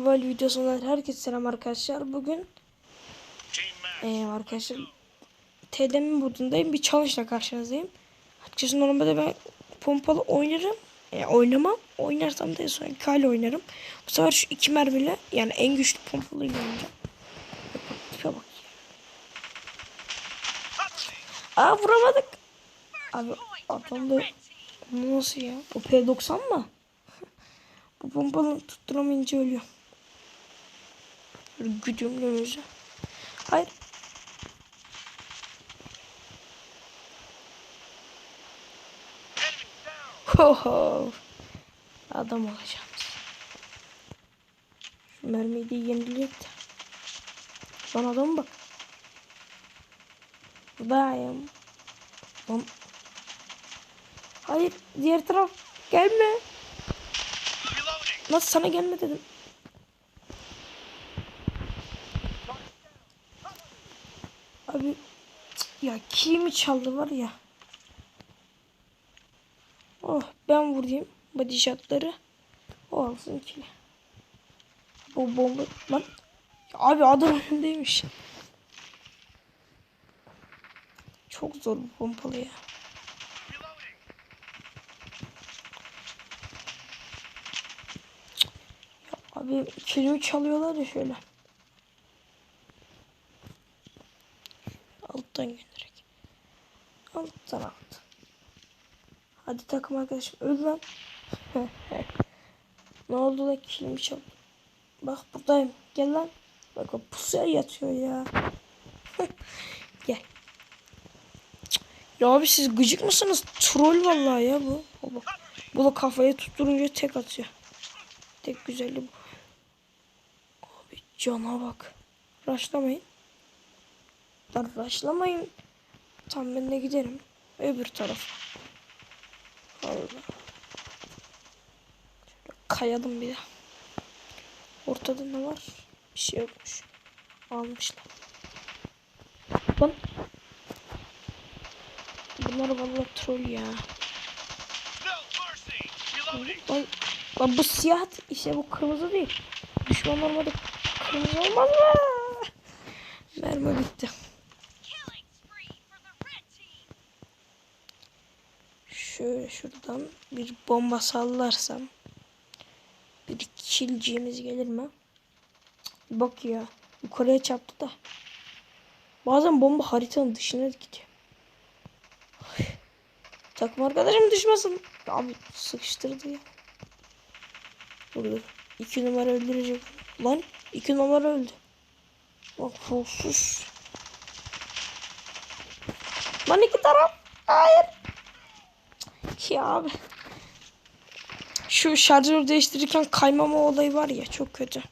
Mobile videosundan herkese selam arkadaşlar. Bugün ee, arkadaşlar TDM'in budundayım. Bir challenge ile karşınızdayım. Açıkçası normalde ben pompalı oynarım. E, oynamam. Oynarsam da en son iki hale oynarım. Bu sefer şu iki mermiyle yani en güçlü pompalıyla oynayacağım. Tipe bak ya. Aa vuramadık. Abi adam da Bu nasıl ya? O P90 mı? Bu pompalı tutturamayınca ölüyor. Güdümlü müze. Hayır. Ho ho. Adam olacağız. Şu mermiyi de yenileyek de. Lan adama bak. Buradayım. Lan. Hayır. Diğer taraf. Gelme. Nasıl sana gelme dedim. Abi cık, ya kimi çaldı var ya. Oh ben vurayım body shotları. O alsın ki. Bu bomba lan. Abi adam önündeymiş. Çok zor bu pompalı. Ya abi kilimi çalıyorlar ya şöyle. Alttan göndererek. Alttan alt. Hadi takım arkadaşım öl lan. ne oldu da kilimi çaldı. Bak buradayım. Gel lan. Bak o pusuya yatıyor ya. Gel. Ya abi siz gıcık mısınız? Troll vallahi ya bu. Bak. Bu da kafaya tutturunca tek atıyor. Tek güzelliği bu. Abi cana bak. Raşlamayın. Raşlamayın. Tam ben de giderim. Öbür taraf. Allah. Şöyle kayalım bir de. Ortada ne var? Bir şey yokmuş. Almışlar. Lan. Bunlar vallahi troll ya. Lan, lan bu siyah işte bu kırmızı değil. Düşman olmadı. Kırmızı olmaz mı? Mermi bitti. Şöyle şuradan bir bomba sallarsam bir kilciğimiz gelir mi? Bak ya yukarıya çarptı da. Bazen bomba haritanın dışına gidiyor. Takım arkadaşım düşmesin. Abi sıkıştırdı ya. Dur. İki numara öldürecek. Lan iki numara öldü. Bak sus. Lan iki taraf. Hayır. Ya abi. Şu şarjör değiştirirken kaymama olayı var ya çok kötü.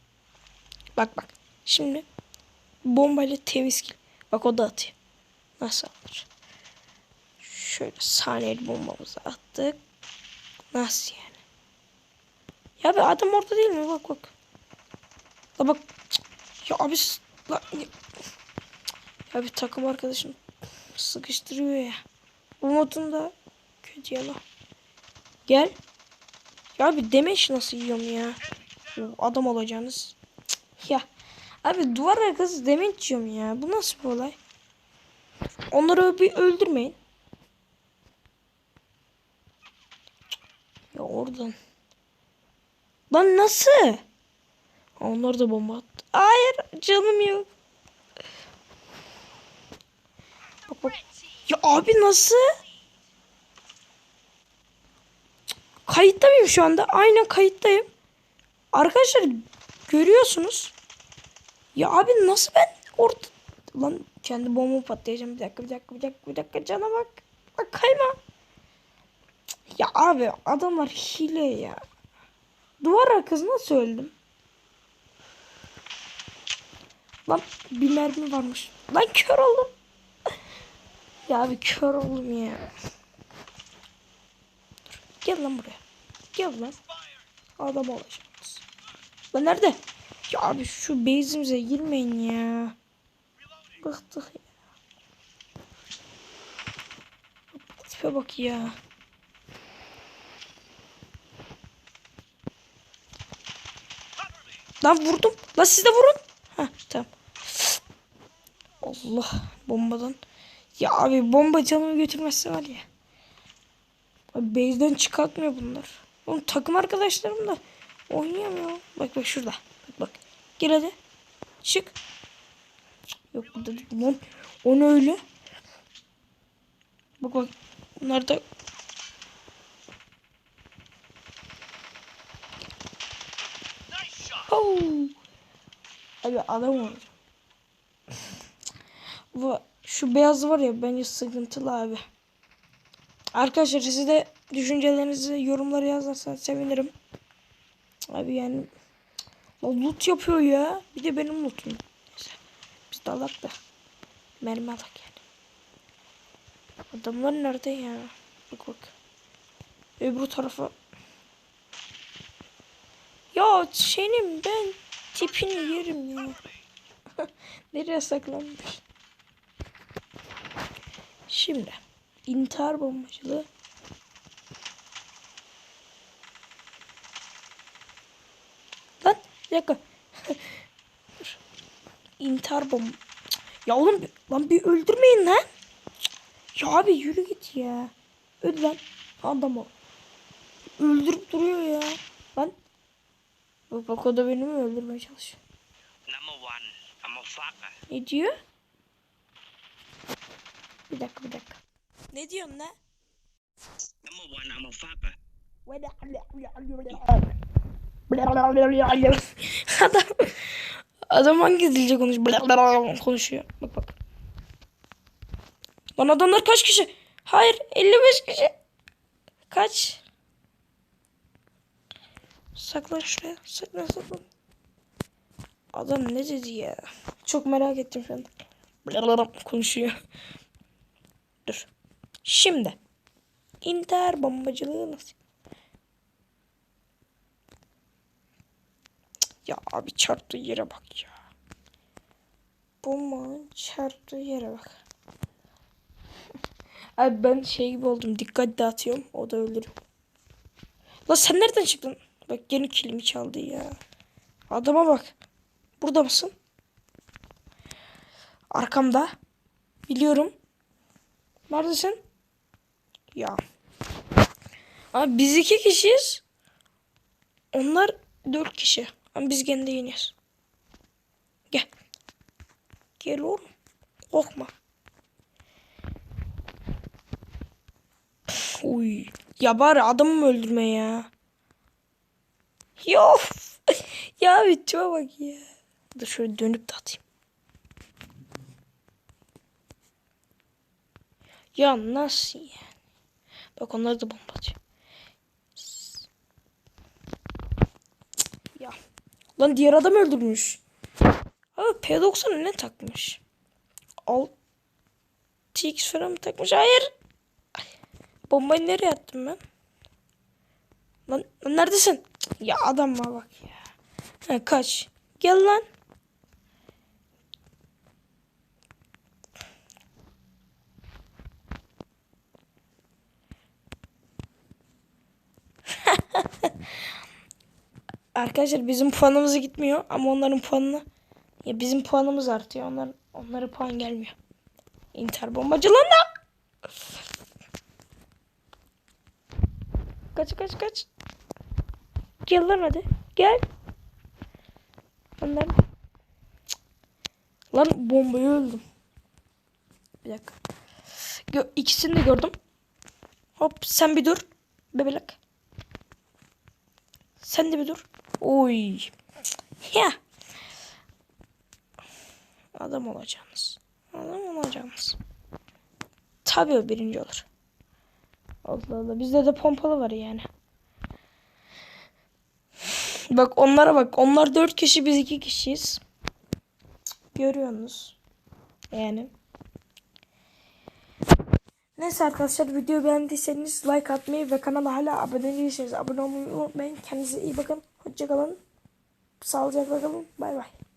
Bak bak. Şimdi bombayla temiz kill. Bak o da atıyor. Nasıl alır? Şöyle saniyeli bombamızı attık. Nasıl yani? Ya bir adam orada değil mi? Bak bak. La bak. Ya abi la, ya. ya bir takım arkadaşım sıkıştırıyor ya. Bu modun yalan. Gel. Ya bir demeç nasıl yiyorum ya? Adam olacağınız. Ya. Abi duvar arkası demeç yiyorum ya. Bu nasıl bir olay? Onları bir öldürmeyin. Ya oradan. Lan nasıl? Onlar da bomba attı. Hayır canım yok. Bak bak. Ya abi nasıl? Kayıtta mıyım şu anda? Aynen kayıttayım. Arkadaşlar görüyorsunuz. Ya abi nasıl ben orada... Lan kendi bomba patlayacağım. Bir dakika bir dakika bir dakika bir dakika cana bak. Bak kayma. Ya abi adamlar hile ya. Duvar arkası nasıl öldüm? Lan bir mermi varmış. Lan kör oldum. ya abi kör oldum ya. Gel lan buraya. Gel lan. Adam olacaksınız. Lan nerede? Ya abi şu base'imize girmeyin ya. Bıktık ya. Tipe bak ya. Lan vurdum. Lan siz de vurun. Ha tamam. Allah bombadan. Ya abi bomba canımı götürmezse var ya. Base'den çıkartmıyor bunlar. Oğlum takım arkadaşlarım da oynayamıyor. Bak bak şurada. Bak bak. Gel hadi. Çık. Yok burada değil. Lan o ne öyle? Bak bak. Bunlar da Oh. Abi adam olacağım. Bu şu beyaz var ya bence sıkıntılı abi. Arkadaşlar siz de düşüncelerinizi yorumlara yazarsanız sevinirim. Abi yani Lan loot yapıyor ya. Bir de benim lootum. Neyse. Biz de alak da. Mermi alak yani. Adamlar nerede ya? Bak bak. Öbür tarafa. Ya senin ben tipini yerim ya. Nereye saklanmış? Şimdi intihar bombacılığı Lan bir dakika. İntihar bomba. Ya oğlum lan bir öldürmeyin lan. Ya abi yürü git ya. Öl lan. Adam ol. Öldürüp duruyor ya. Lan. Bak bak o da beni mi öldürmeye çalışıyor. Ne diyor? Bir dakika bir dakika. Ne diyorsun lan? Number one, I'm a fucker. adam adam hangi dilce konuşuyor? konuşuyor. Bak bak. Lan adamlar kaç kişi? Hayır 55 kişi. Kaç? Saklan şuraya. Saklan saklan. Adam ne dedi ya? Çok merak ettim şu an. Konuşuyor. Dur. Şimdi. İntihar bombacılığı nasıl? Ya abi çarptığı yere bak ya. Bomba çarptığı yere bak. abi ben şey gibi oldum. Dikkat dağıtıyorum. O da ölür. La sen nereden çıktın? Bak yeni kilimi çaldı ya. Adama bak. Burada mısın? Arkamda. Biliyorum. Neredesin? Ya. Abi biz iki kişiyiz. Onlar dört kişi. Ama biz gene de yeniyoruz. Gel. Gel oğlum. Korkma. Uy. Ya bari adamı mı öldürme ya? Yok. ya bir tipe bak ya. Dur şöyle dönüp de atayım. Ya nasıl yani? Bak onları da bomba. Ya. Lan diğer adam öldürmüş. Abi P90 ne takmış? 6x falan mı takmış? Hayır. Ay, Bombayı nereye attım ben? Lan, lan neredesin? Ya adama bak ya. Ha, kaç. Gel lan. Arkadaşlar bizim puanımız gitmiyor ama onların puanını ya bizim puanımız artıyor. Onlar onlara puan gelmiyor. İntihar bombacılığında. Kaç kaç kaç. Gel lan hadi. Gel. Onlar. Lan bombayı öldüm. Bir dakika. Gö ikisini de gördüm. Hop sen bir dur. Bebelek. Sen de bir dur. Oy. Ya. Adam olacaksınız. Adam olacaksınız. Tabii o birinci olur. Allah Allah. Bizde de pompalı var yani. Bak onlara bak. Onlar dört kişi biz iki kişiyiz. Görüyorsunuz. Yani. Neyse arkadaşlar videoyu beğendiyseniz like atmayı ve kanala hala abone değilseniz abone olmayı unutmayın. Kendinize iyi bakın. Hoşçakalın. Sağlıcakla kalın. Bay bay.